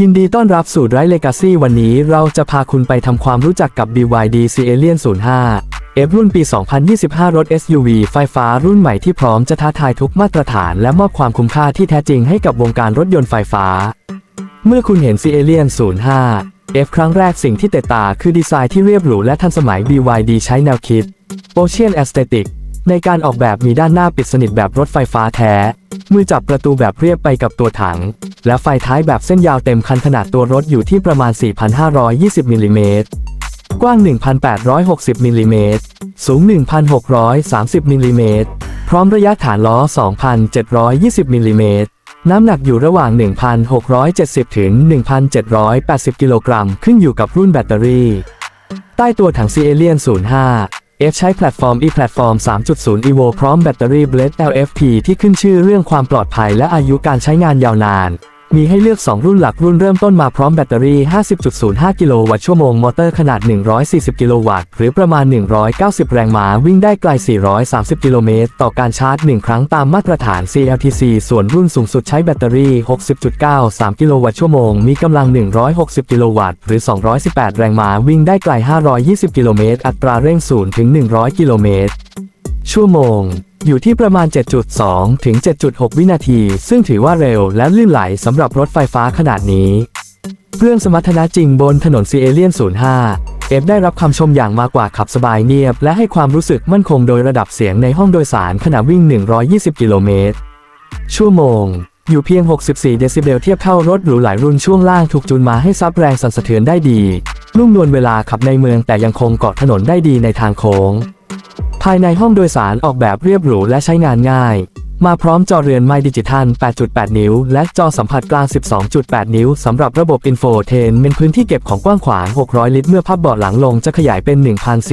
ยินดีต้อนรับสู่ไรเลกาซี่วันนี้เราจะพาคุณไปทำความรู้จักกับ BYD C Alien 05 F รุ่นปี 2025 รถ SUV ไฟฟ้ารุ่นใหม่ที่พร้อมจะท้าทายทุกมาตรฐานและมอบความคุ้มค่าที่แท้จริงให้กับวงการรถยนต์ไฟฟ้า เมื่อคุณเห็น C Alien 05 F ครั้งแรกสิ่งที่เตะตาคือดีไซน์ที่เรียบหรูและทันสมัย BYD ใช้แนวคิด Ocean Aesthetic ในการออกแบบมีด้านหน้าปิดสนิทแบบรถไฟฟ้าแท้ มือจับประตูแบบเรียบไปกับตัวถัง และไฟท้ายแบบเส้นยาวเต็มคันขนาดตัวรถอยู่ที่ประมาณ 4,520มิลลิเมตรกว้าง 1,860มิลลิเมตรสูง 1,630มิลลิเมตรพร้อมระยะฐานล้อ 2,720มิลลิเมตรน้ำหนักอยู่ระหว่าง 1,670 ถึง 1,780 กิโลกรัม ขึ้นอยู่กับรุ่นแบตเตอรี่ ใต้ตัวถัง C Alien 05 F ใช้แพลตฟอร์ม e แพลตฟอร์ม 3.0 Evo พร้อมแบตเตอรี่ Blade LFP ที่ขึ้นชื่อเรื่องความปลอดภัยและอายุการใช้งานยาวนาน มีให้เลือก 2 รุ่นหลักรุ่นเริ่มต้นมาพร้อมแบตเตอรี่ 50.05 กิโลวัตต์ชั่วโมง มอเตอร์ขนาด 140 กิโลวัตต์ หรือประมาณ 190 แรงม้า วิ่งได้ไกล 430 กิโลเมตร ต่อการชาร์จ 1 ครั้งตามมาตรฐาน CLTC ส่วนรุ่นสูงสุดใช้แบตเตอรี่ 60.93 กิโลวัตต์ชั่วโมง มีกำลัง 160 กิโลวัตต์ หรือ 218 แรงม้า วิ่งได้ไกล 520 กิโลเมตร อัตราเร่ง 0 ถึง 100 กิโลเมตร ชั่วโมง อยู่ที่ประมาณ 7.2 ถึง 7.6 วินาที ซึ่งถือว่าเร็วและลื่นไหลสำหรับรถไฟฟ้าขนาดนี้เรื่องสมรรถนะจริงบนถนน C Alien 05 F ได้รับคำชมอย่างมากกว่าขับสบายเงียบ และให้ความรู้สึกมั่นคงโดยระดับเสียงในห้องโดยสารขณะวิ่ง 120 กิโลเมตร ชั่วโมงอยู่เพียง 64 เดซิเบลเทียบเท่ารถหรูหลายรุ่นช่วงล่างถูกจูนมาให้ซับแรงสั่นสะเทือนได้ดี นุ่มนวลเวลาขับในเมืองแต่ยังคงเกาะถนนได้ดีในทางโค้งายในห้องโดยสารออกแบบเรียบหรูและใช้งานง่าย มาพร้อมจอเรือนไมค์ดิจิทัล 8.8 นิ้ว และจอสัมผัสกลาง 12.8 นิ้วสำหรับระบบอินโฟเทนเป็นพื้นที่เก็บของกว้างขวาง 600 ลิตร เมื่อพับเบาะหลังลงจะขยายเป็น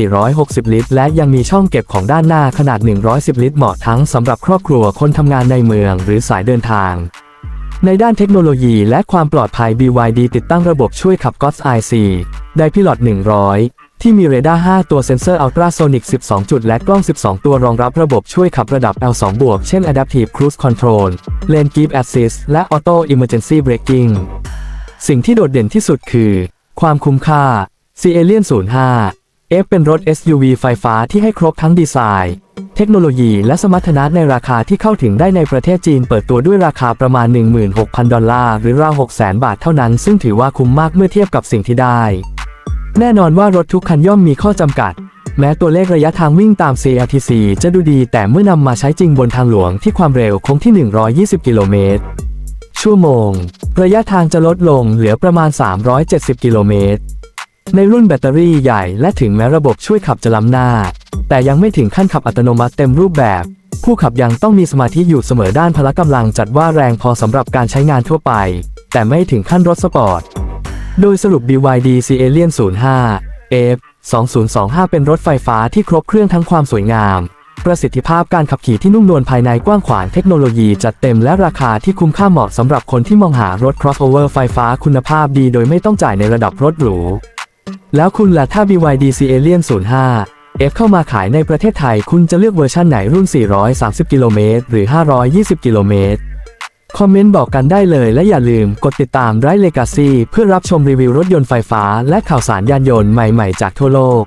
1,460 ลิตร และยังมีช่องเก็บของด้านหน้าขนาด 110 ลิตร เหมาะทั้งสำหรับครอบครัวคนทำงานในเมืองหรือสายเดินทางในด้านเทคโนโลยีและความปลอดภัย BYD ติดตั้งระบบช่วยขับ GOTS IC ได้พิลอต100 ที่มีเรดาร์ 5 ตัวเซ็นเซอร์อัลตราโซนิก 12 จุด และกล้อง 12 ตัวรองรับระบบช่วยขับระดับ L2 บวก เช่น Adaptive Cruise Control Lane Keep Assist และ Auto Emergency Braking สิ่งที่โดดเด่นที่สุดคือ ความคุ้มค่า C Alien 05 F เป็นรถ SUV ไฟฟ้าที่ให้ครบทั้งดีไซน์ เทคโนโลยีและสมรรถนะในราคาที่เข้าถึงได้ในประเทศจีนเปิดตัวด้วยราคาประมาณ 16,000 ดอลลาร์หรือราว 600,000 บาทเท่านั้น ซึ่งถือว่าคุ้มมากเมื่อเทียบกับสิ่งที่ได้ แน่นอนว่ารถทุกคันย่อมมีข้อจำกัด แม้ตัวเลขระยะทางวิ่งตาม CLTC จะดูดีแต่เมื่อนำมาใช้จริงบนทางหลวงที่ความเร็วคงที่ 120 กิโลเมตร ชั่วโมง ระยะทางจะลดลงเหลือประมาณ 370 กิโลเมตร ในรุ่นแบตเตอรี่ใหญ่และถึงแม้ระบบช่วยขับจะล้ำหน้า แต่ยังไม่ถึงขั้นขับอัตโนมัติเต็มรูปแบบ ผู้ขับยังต้องมีสมาธิอยู่เสมอด้านพละกำลังจัดว่าแรงพอสำหรับการใช้งานทั่วไป แต่ไม่ถึงขั้นรถสปอร์ต โดยสรุป BYD C Alien 05 F 2025 เป็นรถไฟฟ้าที่ครบเครื่องทั้งความสวยงาม ประสิทธิภาพการขับขี่ที่นุ่มนวลภายในกว้างขวางเทคโนโลยีจัดเต็มและราคาที่คุ้มค่าเหมาะสำหรับคนที่มองหารถ crossover ไฟฟ้าคุณภาพดีโดยไม่ต้องจ่ายในระดับรถหรู แล้วคุณล่ะถ้า BYD C Alien 05 F เข้ามาขายในประเทศไทย คุณจะเลือกเวอร์ชันไหนรุ่น 430 กิโลเมตร หรือ 520 กิโลเมตร คอมเมนต์บอกกันได้เลยและอย่าลืมกดติดตามไรเลกาซีเพื่อรับชมรีวิวรถยนต์ไฟฟ้าและข่าวสารยานยนต์ใหม่ๆจากทั่วโลก